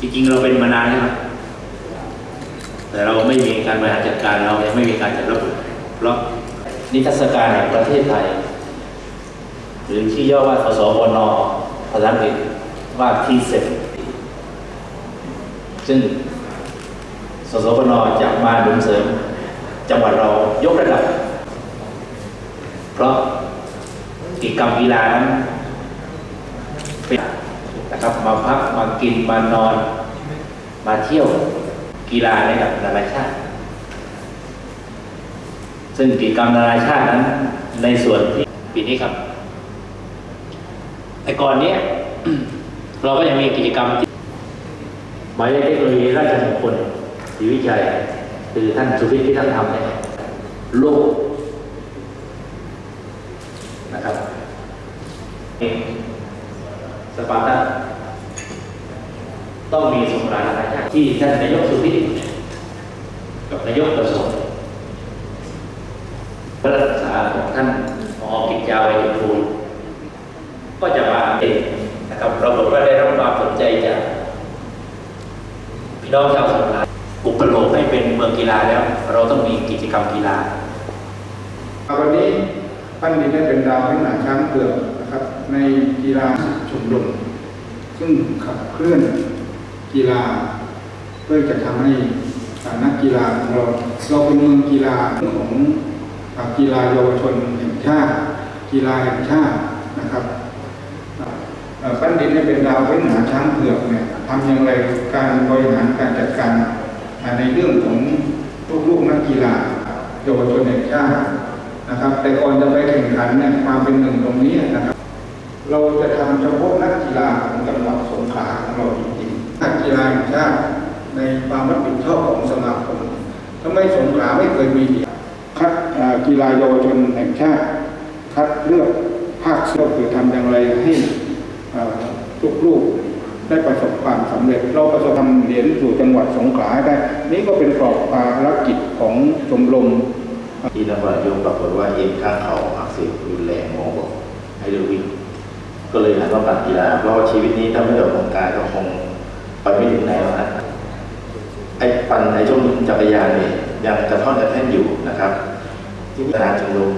จริงๆ เราเป็นมานานแล้วครับแต่เราไม่มีการบริหารจัดการเรายังไม่มีการจัดระบบเพราะนิทรรศการแห่งประเทศไทย หรือที่ย่อว่าสสวนภาษาอังกฤษว่าทีเซซึ่งสสวนจะมาหนุนเสริม จังหวัดเรายกระดับ เพราะกิจกรรมกีฬานั้นเป็นนะครับมาพัก กินมานอน มาเที่ยวกีฬาในระดับนานาชาติ ซึ่งกิจกรรมนานาชาตินั้น ในส่วนที่ปีนี้ครับแต่ก่อนเนี้ยเราก็ยังมีกิจกรรมหมายเลขเทคโนโลยีราชมงคลศรีวิชัยคือท่านสุวิทย์ทักษ์ธรรมเนี่ยโลกนะครับเองสปาร์ตัน ต้องมีสงกรานต์นานาชาติที่ท่านนายกสุวิทย์กับนายกประสงค์พระรักษาของท่านหมอกิจจาวัยภูมิก็จะมาเองนะครับเราบอกว่าได้รับความสนใจจากพี่น้องชาวสงขลาอุปโลกให้เป็นเมืองกีฬาแล้ว เราต้องมีกิจกรรมกีฬาวันนี้ปั้นดินได้เป็นดาวให้หนาช้างเผือกนะครับ ในกีฬาชมรมซึ่งขับเคลื่อน กีฬา เพื่อจะทำให้นักกีฬาของเราเราเป็นเมืองกีฬาของอ่ากีฬาเยาวชนแห่งชาติกีฬาแห่งชาตินะครับปั้นดินได้เป็นดาวให้หนาช้างเผือกเนี่ยทำอย่างไรการบริหารการจัดการอ่ในเรื่องของลูกๆนักกีฬาเยาวชนแห่งชาตินะครับ แต่ก่อนจะไปแข่งขันเนี่ยความเป็นหนึ่งตรงนี้นะครับ เราจะทำเฉพาะนักกีฬาของจังหวัดสงขลาของเราจริง นักกีฬาแห่งชาติในความรับผิดชอบของสมาคมทำไมสงขลาไม่เคยมีคัดเอ่อกีฬาเยาวชนแห่งชาติ คัดเลือกภาคเสื้อคือทำอย่างไรให้เอ่อลูกๆได้ประสบความสำเร็จ เราประสบความเหรียญสู่จังหวัดสงขลาให้ได้ นี่ก็เป็นกรอบภารกิจของชมรมที่นครนายกปรากฏว่าเอ็นข้างเข่าอักเสบรุนแรงหมอบอกให้เลิกวิ่งก็เลยหันมาปั่นกีฬาเพราะว่าชีวิตนี้ถ้าไม่ได้ออกกำลังกายก็คง ไปไม่ถึงไหนหรอกนะไอ้ปั่นไอ้ช่วงจักรยานนี่ยังกระท่อนกระแท่นอยู่นะครับ ที่สนามชมรม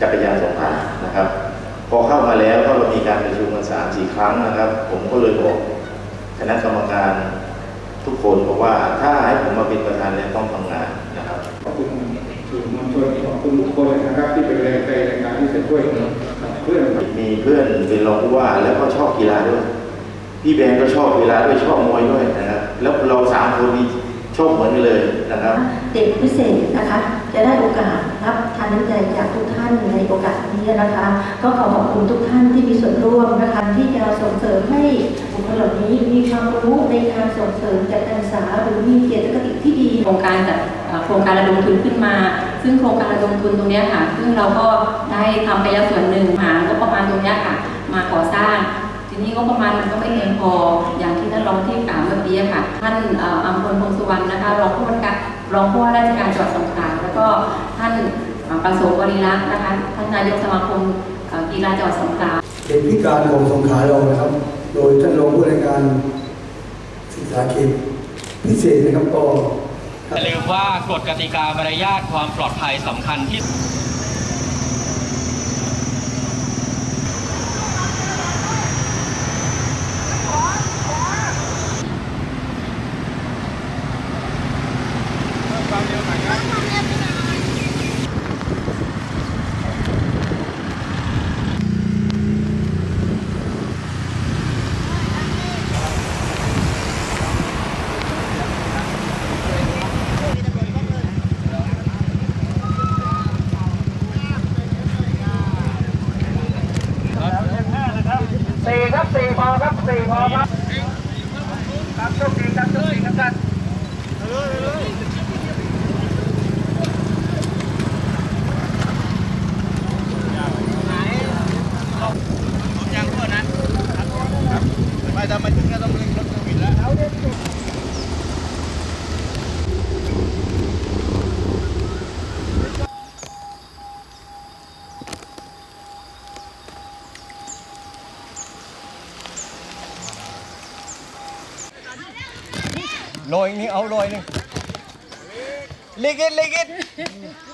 จักรยานสงขลานะครับ พอเข้ามาแล้วก็เรามีการประชุมกันสามสี่ครั้งนะครับ ผมก็เลยบอกคณะกรรมการทุกคนบอกว่าถ้าให้ผมมาเป็นประธานเนี่ยต้องทำงานนะครับขอบคุณสื่อมวลชนขอบคุณทุกคนนะครับ ที่เป็นแรงใจในการที่จะช่วยขับเคลื่อนมีเพื่อนเป็นรองผู้ว่าแล้วก็ชอบกีฬาด้วย พี่แบงก์ก็ชอบกีฬาด้วยชอบมวยด้วยนะครับ แล้วเราสามคนนี้ชอบเหมือนกันเลยนะครับ เด็กพิเศษนะคะ จะได้โอกาสรับทานน้ำใจจากทุกท่านในโอกาสนี้นะคะ ก็ขอขอบคุณทุกท่านที่มีส่วนร่วมนะคะ ที่จะส่งเสริมให้บุคคลเหล่านี้มีความรู้ในการส่งเสริมจัดการศึกษาหรือมีเกียรติคติที่ดีโครงการจัดเอ่อโครงการระดมทุนขึ้นมา ซึ่งโครงการระดมทุนตรงเนี้ยค่ะ ซึ่งเราก็ได้ทำไปแล้วส่วนหนึ่งหางบประมาณตรงเนี้ยค่ะ มาก่อสร้าง ทีนี้งบประมาณมันก็ไม่เพียงพออย่างที่ท่านรองที่กล่าวเมื่อกี้ค่ะ ท่านเอ่ออัมพลพงษ์สุวรรณนะคะรองผู้ว่าการรองผู้ว่าราชการจังหวัดสงขลาแล้วก็ท่านเอ่อประสงค์บริรักษ์นะคะท่านนายกสมาคมเอ่อกีฬาจังหวัดสงขลาเขตพิการของสงขลาเรานะครับ โดยท่านรองผู้ในวยการศึกษาเขตพิเศษนะครับก็อย่าลืมว่ากฎกติกามารยาทความปลอดภัยสำคัญที่ สี่ครับสี่ พอครับสี่พอครับครับโชคดีครับโชคดีครับท่าน ลอยนี่เอาลอยนึงลิกิตลิกิต